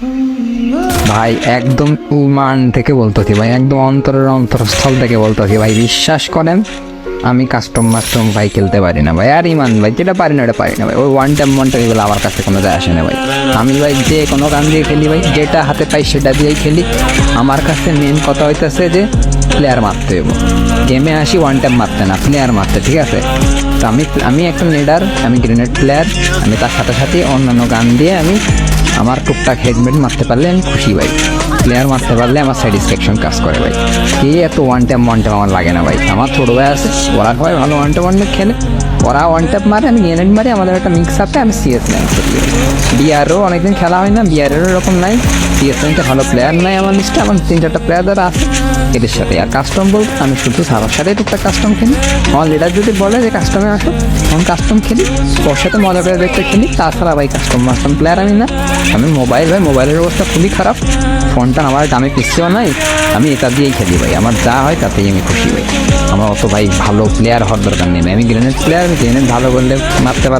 ভাই, একদম উমান থেকে বলতেছি ভাই, একদম অন্তরের অন্তরস্থল থেকে বলতেছি ভাই, বিশ্বাস করেন, আমি কাস্টম মাস্টম ভাই খেলতে পারি না ভাই, আর ইমান ভাই, যেটা পারি না ওটা পারি না ভাই, ওই ওয়ান টাইম ওয়ান টাইম এগুলো আমার কাছে কোনো যায় আসে না ভাই। আমি ভাই যে কোনো গান দিয়ে খেলি ভাই, যেটা হাতে পাই সেটা দিয়েই খেলি। আমার কাছে মেন কথা হইতেছে যে প্লেয়ার মারতে হইব। গেমে আসি ওয়ান টাইম মারতে না প্লেয়ার মারতে, ঠিক আছে? তো আমি আমি একটা লিডার আমি গ্রেনেড প্লেয়ার আমি তার সাথে সাথে অন্যান্য গান দিয়ে আমি আমার টুকটাক হেডমেট মারতে পারলে আমি খুশি ভাই। প্লেয়ার মারতে পারলে আমার স্যাটিসফ্যাকশন কাজ করে ভাই। এই এত ওয়ান ট্যাপ ওয়ান ট্যাপ আমার লাগে না ভাই। আমার ছোটো ভাই আছে, ওরা সবাই ভালো ওয়ান ট্যাপ ওয়ান খেলে। ওরা ওয়ান ট্যাপ মারে, আমি গ্রেনেড মারি, আমাদের একটা মিক্স আপে আমি সিএস ল্যান্ড করি বিআরও অনেকদিন খেলা হয় না বিআরেরও এরকম নাই। সিএস ল্যান্ডে ভালো প্লেয়ার নাই আমার লিস্টে আমার তিন চারটা প্লেয়ার দ্বারা আছে। এদের সাথে আর কাস্টম বলতে আমি শুধু সারার সাথে টুকটাক কাস্টম খেলি। আমার লিডার যদি বলে যে কাস্টমে আসো তখন কাস্টম খেলি। ওর সাথে মজা করে দেখতে খেলি। তাছাড়া ভাই কাস্টম মাস্টম প্লেয়ার আমি না। আমি মোবাইল ভাই মোবাইলের অবস্থা খুবই খারাপ। ফোনটা আমার দামে পিসিও নাই, আমি এটা দিয়েই খেলি ভাই। আমার যা হয় তাতেই আমি খুশি ভাই। আমার অত ভাই ভালো প্লেয়ার হওয়ার দরকার নেই আমি গ্রেনেড প্লেয়ার আমি গ্রেনেড ভালো করলে মারতে পার